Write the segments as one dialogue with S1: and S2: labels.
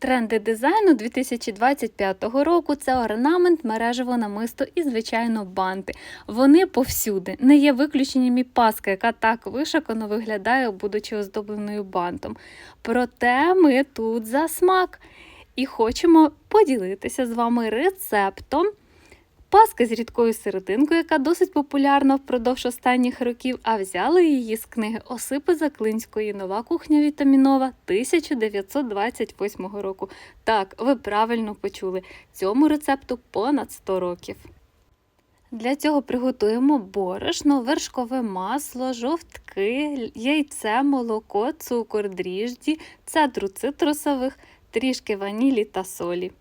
S1: Тренди дизайну 2025 року це орнамент, мережево намисто і, звичайно, банти. Вони повсюди. Не є виключенням і паска, яка так вишикано виглядає, будучи оздобленою бантом. Проте ми тут за смак і хочемо поділитися з вами рецептом. Паска з рідкою серединкою, яка досить популярна впродовж останніх років, а взяли її з книги Осипи Заклинської Нова кухня вітамінова 1928 року. Так, ви правильно почули, цьому рецепту понад 100 років. Для цього приготуємо борошно, вершкове масло, жовтки, яйце, молоко, цукор, дріжджі, цедру цитрусових, трішки ванілі та солі.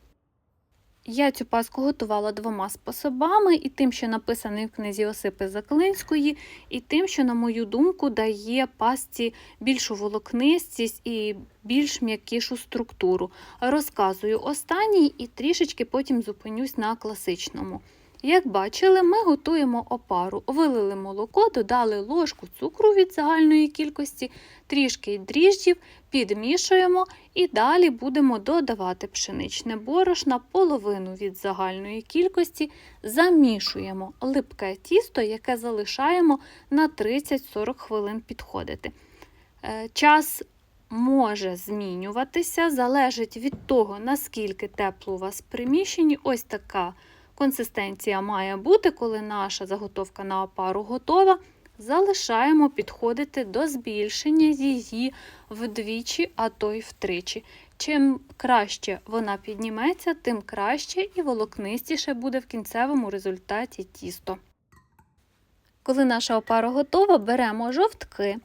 S1: Я цю паску готувала двома способами: і тим, що написаний в книзі Осипи Заклинської, і тим, що, на мою думку, дає пасті більшу волокнистість і більш м'якішу структуру. Розказую останній і трішечки потім зупинюсь на класичному. Як бачили, ми готуємо опару. Вилили молоко, додали ложку цукру від загальної кількості, трішки дріжджів, підмішуємо і далі будемо додавати пшеничне борошно, половину від загальної кількості, замішуємо липке тісто, яке залишаємо на 30-40 хвилин підходити. Е, Час може змінюватися, залежить від того, наскільки тепло у вас в приміщенні. Ось така консистенція має бути, коли наша заготовка на опару готова. Залишаємо підходити до збільшення її вдвічі, а то й втричі. Чим краще вона підніметься, тим краще і волокнистіше буде в кінцевому результаті тісто. Коли наша опара готова, беремо жовтки,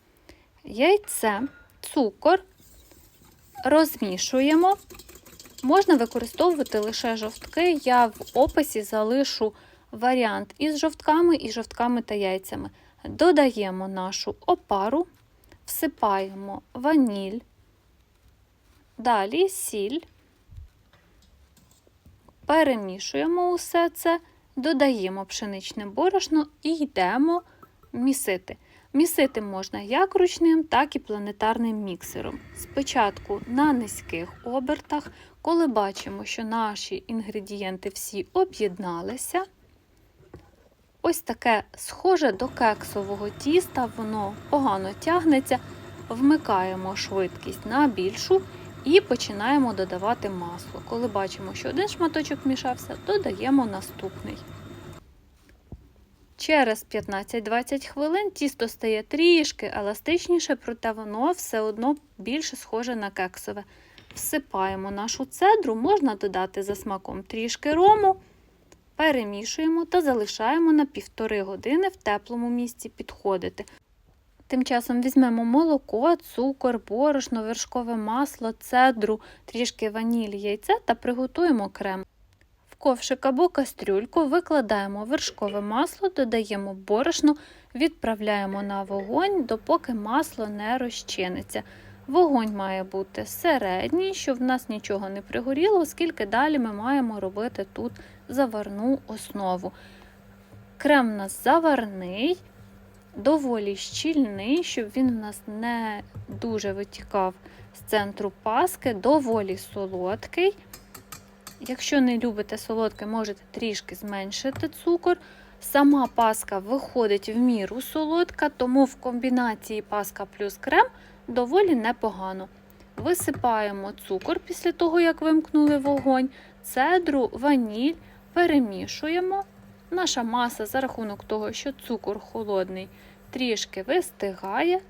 S1: яйце, цукор, розмішуємо. Можна використовувати лише жовтки. Я в описі залишу варіант із жовтками і жовтками та яйцями. Додаємо нашу опару, всипаємо ваніль, далі сіль, перемішуємо усе це, додаємо пшеничне борошно і йдемо місити. Місити можна як ручним, так і планетарним міксером. Спочатку на низьких обертах, коли бачимо, що наші інгредієнти всі об'єдналися. Ось таке схоже до кексового тіста, воно погано тягнеться, вмикаємо швидкість на більшу і починаємо додавати масло. Коли бачимо, що один шматочок мішався, додаємо наступний. Через 15-20 хвилин тісто стає трішки еластичніше, проте воно все одно більше схоже на кексове. Всипаємо нашу цедру, можна додати за смаком трішки рому, перемішуємо та залишаємо на півтори години в теплому місці підходити. Тим часом візьмемо молоко, цукор, борошно, вершкове масло, цедру, трішки ванілі, яйця та приготуємо крем. Ковшик або кастрюльку викладаємо вершкове масло, додаємо борошно, відправляємо на вогонь, допоки масло не розчиниться. Вогонь має бути середній, щоб в нас нічого не пригоріло, оскільки далі ми маємо робити тут заварну основу. Крем у нас заварний, доволі щільний, щоб він в нас не дуже витікав з центру паски, доволі солодкий. Якщо не любите солодке, можете трішки зменшити цукор. Сама паска виходить в міру солодка, тому в комбінації паска плюс крем доволі непогано. Висипаємо цукор після того, як вимкнули вогонь, цедру, ваніль, перемішуємо. Наша маса за рахунок того, що цукор холодний, трішки вистигає.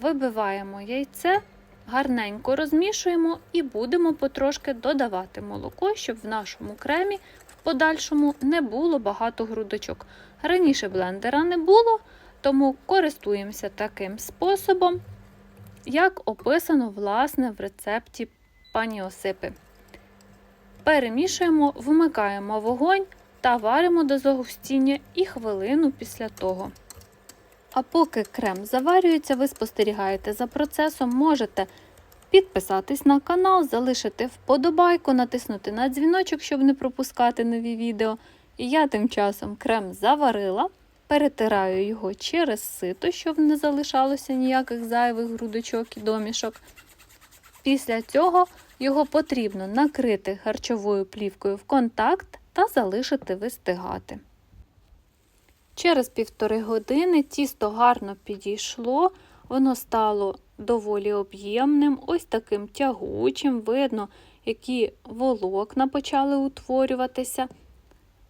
S1: Вибиваємо яйце, гарненько розмішуємо і будемо потрошки додавати молоко, щоб в нашому кремі в подальшому не було багато грудочок. Раніше блендера не було, тому користуємося таким способом як описано власне в рецепті пані Осипи. Перемішуємо, вмикаємо вогонь та варимо до загустіння і хвилину після того. А поки крем заварюється, ви спостерігаєте за процесом, можете підписатись на канал, залишити вподобайку, натиснути на дзвіночок, щоб не пропускати нові відео. І я тим часом крем заварила перетираю його через сито, щоб не залишалося ніяких зайвих грудочок і домішок. Після цього його потрібно накрити харчовою плівкою в контакт та залишити вистигати. Через півтори години тісто гарно підійшло, воно стало доволі об'ємним, ось таким тягучим, видно, які волокна почали утворюватися.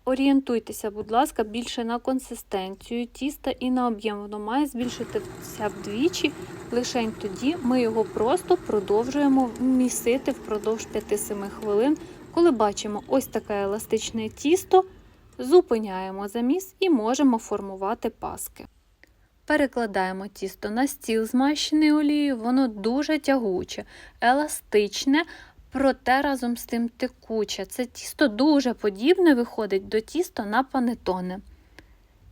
S1: Орієнтуйтеся, будь ласка, більше на консистенцію тіста і на об'єм. Воно має збільшитися вдвічі. Лишень тоді ми його просто продовжуємо місити впродовж 5-7 хвилин. Коли бачимо ось таке еластичне тісто, зупиняємо заміс і можемо формувати паски. Перекладаємо тісто на стіл змащений олією, воно дуже тягуче, еластичне, проте разом з тим текуче. Це тісто дуже подібне виходить до тіста на панетоне.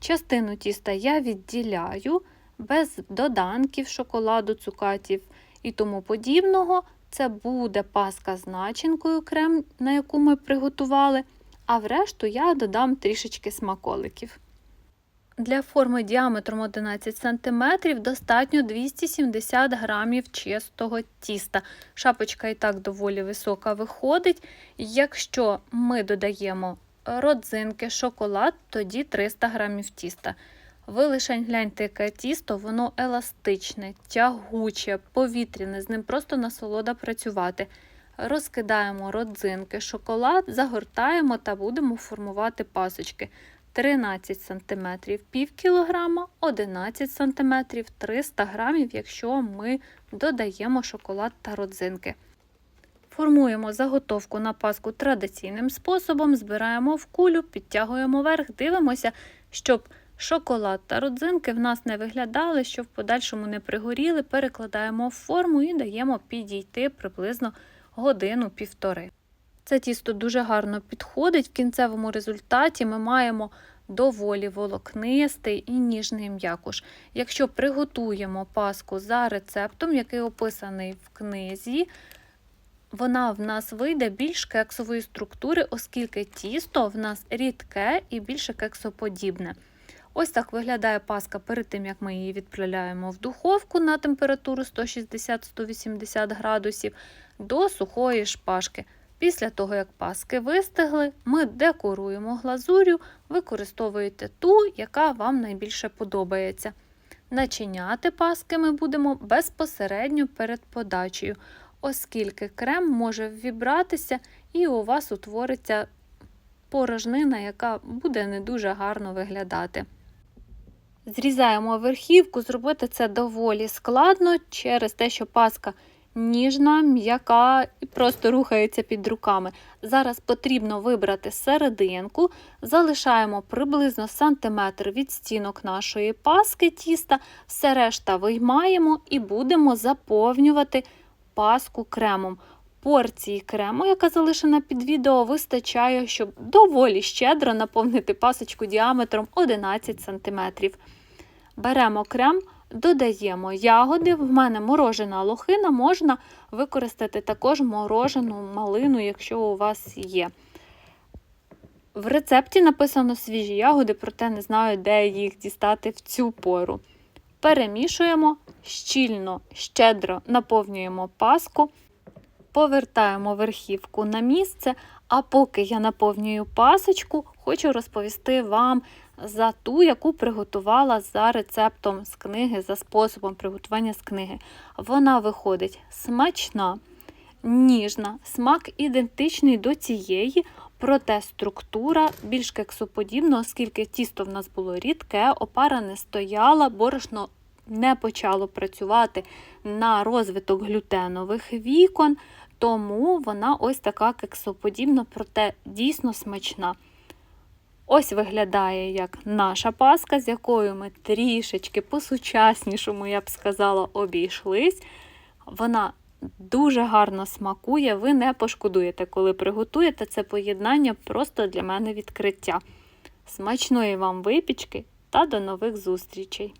S1: Частину тіста я відділяю без доданків, шоколаду, цукатів і тому подібного. Це буде паска з начинкою крем, на яку ми приготували, а врешту я додам трішечки смаколиків. Для форми діаметром 11 см достатньо 270 г чистого тіста. Шапочка і так доволі висока виходить. Якщо ми додаємо родзинки, шоколад, тоді 300 г тіста. Ви лише гляньте, яке тісто, воно еластичне, тягуче, повітряне, з ним просто насолода працювати. Розкидаємо родзинки, шоколад, загортаємо та будемо формувати пасочки. 13 см пів кілограма, 11 см 300 г, якщо ми додаємо шоколад та родзинки. Формуємо заготовку на паску традиційним способом, збираємо в кулю, підтягуємо вверх, дивимося, щоб шоколад та родзинки в нас не виглядали, щоб в подальшому не пригоріли, перекладаємо в форму і даємо підійти приблизно годину-півтори. Це тісто дуже гарно підходить. В кінцевому результаті ми маємо доволі волокнистий і ніжний м'якуш. Якщо приготуємо паску за рецептом, який описаний в книзі, вона в нас вийде більш кексової структури, оскільки тісто в нас рідке і більше кексоподібне. Ось так виглядає паска перед тим, як ми її відправляємо в духовку на температуру 160-180 градусів до сухої шпажки. Після того, як паски вистигли, ми декоруємо глазур'ю, використовуєте ту, яка вам найбільше подобається. Начиняти паски ми будемо безпосередньо перед подачею, оскільки крем може ввібратися і у вас утвориться порожнина, яка буде не дуже гарно виглядати. Зрізаємо верхівку, зробити це доволі складно через те, що паска ніжна, м'яка і просто рухається під руками. Зараз потрібно вибрати серединку, залишаємо приблизно сантиметр від стінок нашої паски тіста, все решта виймаємо і будемо заповнювати паску кремом. Порції крему, яка залишена під відео, вистачає, щоб доволі щедро наповнити пасочку діаметром 11 см. Беремо крем. Додаємо ягоди, в мене морожена лохина, можна використати також морожену малину, якщо у вас є. В рецепті написано свіжі ягоди, проте не знаю, де їх дістати в цю пору. Перемішуємо, щільно, щедро наповнюємо паску, повертаємо верхівку на місце. А поки я наповнюю пасочку, хочу розповісти вам за ту, яку приготувала за рецептом з книги, за способом приготування з книги. Вона виходить смачна, ніжна, смак ідентичний до цієї, проте структура більш кексоподібна, оскільки тісто в нас було рідке, опара не стояла, борошно не почало працювати на розвиток глютенових вікон, тому вона ось така кексоподібна, проте дійсно смачна. Ось виглядає як наша паска, з якою ми трішечки по-сучаснішому, я б сказала, обійшлись. Вона дуже гарно смакує, ви не пошкодуєте, коли приготуєте це поєднання, просто для мене відкриття. Смачної вам випічки та до нових зустрічей!